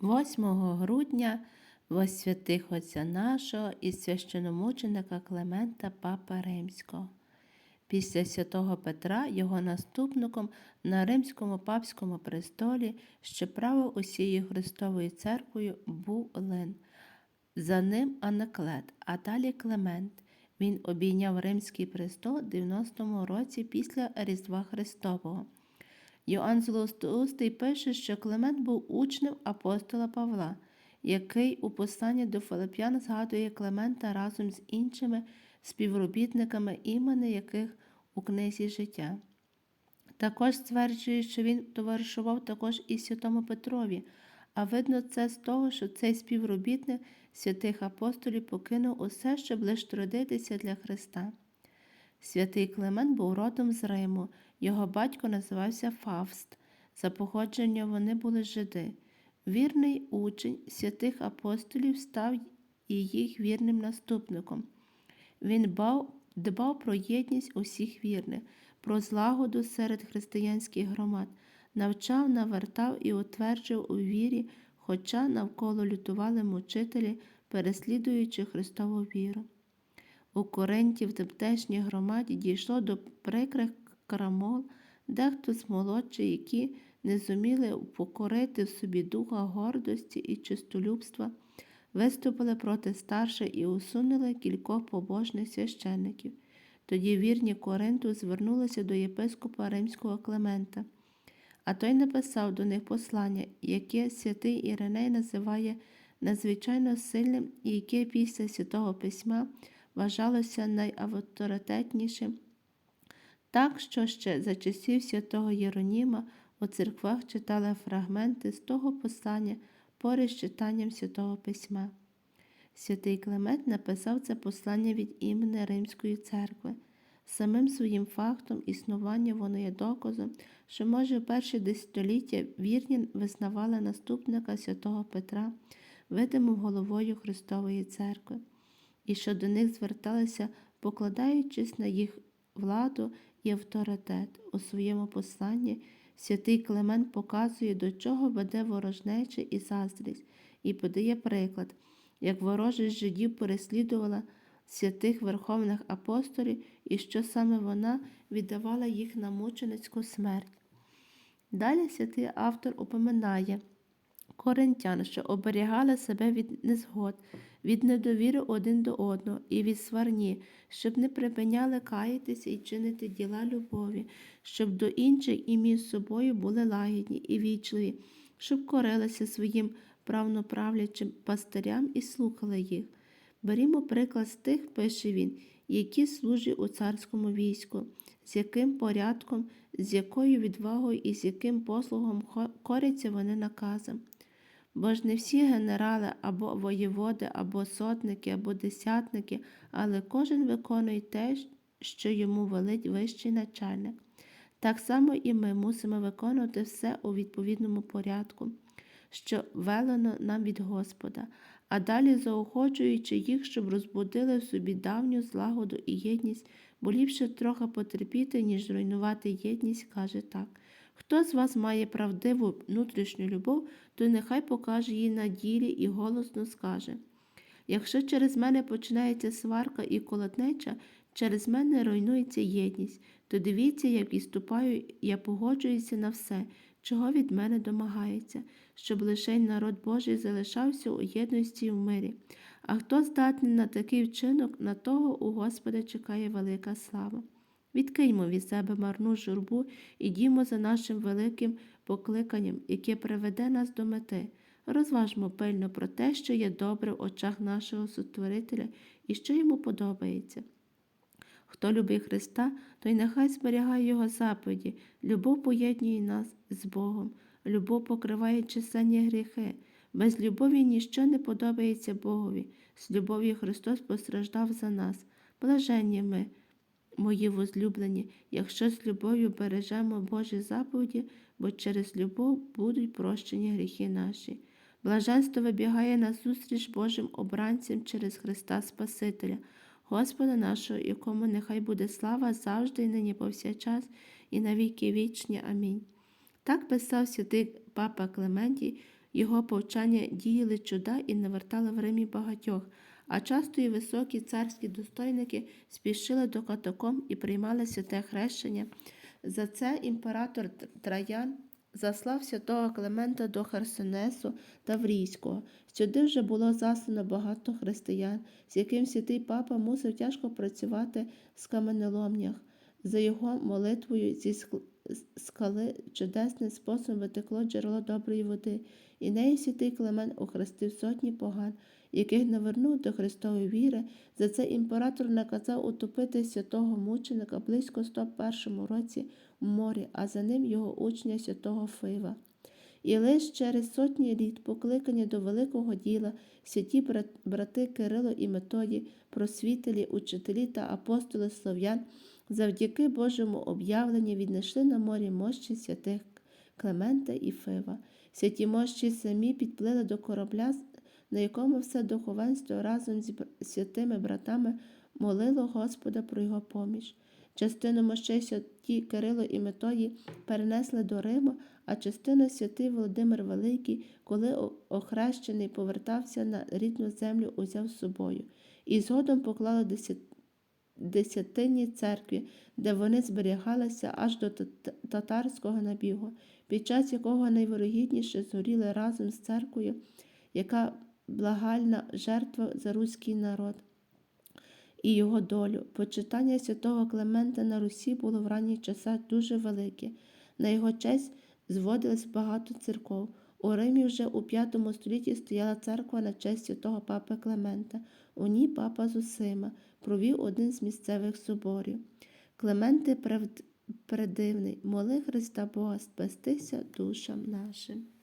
8 грудня святих Отця нашого і священомученика Клемента Папа Римського. Після святого Петра його наступником на римському папському престолі, що правив усією Христовою церквою, був Лин. За ним Анаклет, а далі Клемент. Він обійняв римський престол 90-му році після Різдва Христового. Йоанн Злоустий пише, що Климент був учнем апостола Павла, який у посланні до Филип'ян згадує Климента разом з іншими співробітниками, імени яких у книзі життя. Також стверджує, що він товаришував також і святому Петрові, а видно це з того, що цей співробітник святих апостолів покинув усе, щоб лише трудитися для Христа. Святий Климент був родом з Риму, його батько називався Фавст. За походження вони були жиди. Вірний учень святих апостолів став і їх вірним наступником. Він дбав, дбав про єдність усіх вірних, про злагоду серед християнських громад, навчав, навертав і утверджував у вірі, хоча навколо лютували мучителі, переслідуючи Христову віру. У Коринті в тамтешній громаді дійшло до прикрих крамол, дехто з молодших, які не зуміли покорити в собі духа гордості і чистолюбства, виступили проти старших і усунули кількох побожних священників. Тоді вірні Коринту звернулися до єпископа римського Клемента, а той написав до них послання, яке святий Іриней називає надзвичайно сильним і яке після святого письма вважалося найавторитетнішим. Так що ще за часів святого Єроніма у церквах читали фрагменти з того послання поряд з читанням святого письма. Святий Клемент написав це послання від імені Римської церкви. Самим своїм фактом існування воно є доказом, що, може, в перші десятиліття вірні визнавали наступника святого Петра, видимим головою Христової церкви і що до них зверталися, покладаючись на їх владу і авторитет. У своєму посланні святий Клемент показує, до чого веде ворожнеча і заздрість, і подає приклад, як ворожість жидів переслідувала святих верховних апостолів і що саме вона віддавала їх на мученицьку смерть. Далі святий автор упоминає коринтян, що оберігали себе від незгод, від недовіри один до одного і від сварні, щоб не припиняли каятися і чинити діла любові, щоб до інших і між собою були лагідні і вічливі, щоб корилися своїм правноправлячим пастирям і слухали їх. Берімо приклад з тих, пише він, які служать у царському війську, з яким порядком, з якою відвагою і з яким послугом коряться вони наказам. Бо ж не всі генерали або воєводи, або сотники, або десятники, але кожен виконує те, що йому велить вищий начальник. Так само і ми мусимо виконувати все у відповідному порядку, що велено нам від Господа, а далі заохочуючи їх, щоб розбудили в собі давню злагоду і єдність, бо ліпше трохи потерпіти, ніж руйнувати єдність, каже так. Хто з вас має правдиву внутрішню любов, то нехай покаже її на ділі і голосно скаже. Якщо через мене починається сварка і колотнеча, через мене руйнується єдність, то дивіться, як відступаю, я погоджуюся на все, чого від мене домагається, щоб лише народ Божий залишався у єдності і в мирі. А хто здатний на такий вчинок, на того у Господа чекає велика слава. Відкиньмо від себе марну журбу і дімо за нашим великим покликанням, яке приведе нас до мети. Розважмо пильно про те, що є добре в очах нашого Сотворителя і що йому подобається. Хто любить Христа, той нехай зберігає Його заповіді, любов поєднує нас з Богом, любов покриває численні гріхи. Без любові ніщо не подобається Богові. З любов'ю Христос постраждав за нас. Блаженні ми мої возлюблені, якщо з любов'ю бережемо Божі заповіді, бо через любов будуть прощені гріхи наші. Блаженство вибігає назустріч Божим обранцям через Христа Спасителя, Господа нашого, якому нехай буде слава завжди і нині повсякчас, і навіки вічні. Амінь. Так писав святий папа Клементій, його повчання діяли чуда і навертали в Римі багатьох, а часто і високі царські достойники спішили до катакомб і приймали святе хрещення. За це імператор Траян заслав святого Климента до Херсонесу Таврійського. Сюди вже було заслано багато християн, з яким святий папа мусив тяжко працювати з каменоломнях. За його молитвою зі скали чудесним способом витекло джерело доброї води, і нею святий Климент охрестив сотні поган, яких навернув до Христової віри. За це імператор наказав утопити святого мученика близько 101 році в морі, а за ним його учня святого Фива. І лише через сотні літ покликані до великого діла святі брати Кирило і Методій, просвітелі, учителі та апостоли слов'ян, завдяки Божому об'явленню віднайшли на морі мощі святих Клемента і Фива. Святі мощі самі підплили до корабля, на якому все духовенство разом з святими братами молило Господа про його поміч. Частину мощей святі Кирило і Методій перенесли до Риму, а частину святий Володимир Великий, коли охрещений повертався на рідну землю, узяв з собою. І згодом поклали десят... десятинні церкві, де вони зберігалися аж до татарського набігу, під час якого найвирогідніше згоріли разом з церквою, яка благальна жертва за руський народ і його долю. Почитання святого Клемента на Русі було в ранніх часах дуже велике. На його честь зводилось багато церков. У Римі вже у V столітті стояла церква на честь святого папи Клемента. У ній папа Зусима провів один з місцевих соборів. Клементи предивний, моли Христа Бога спастися душам нашим.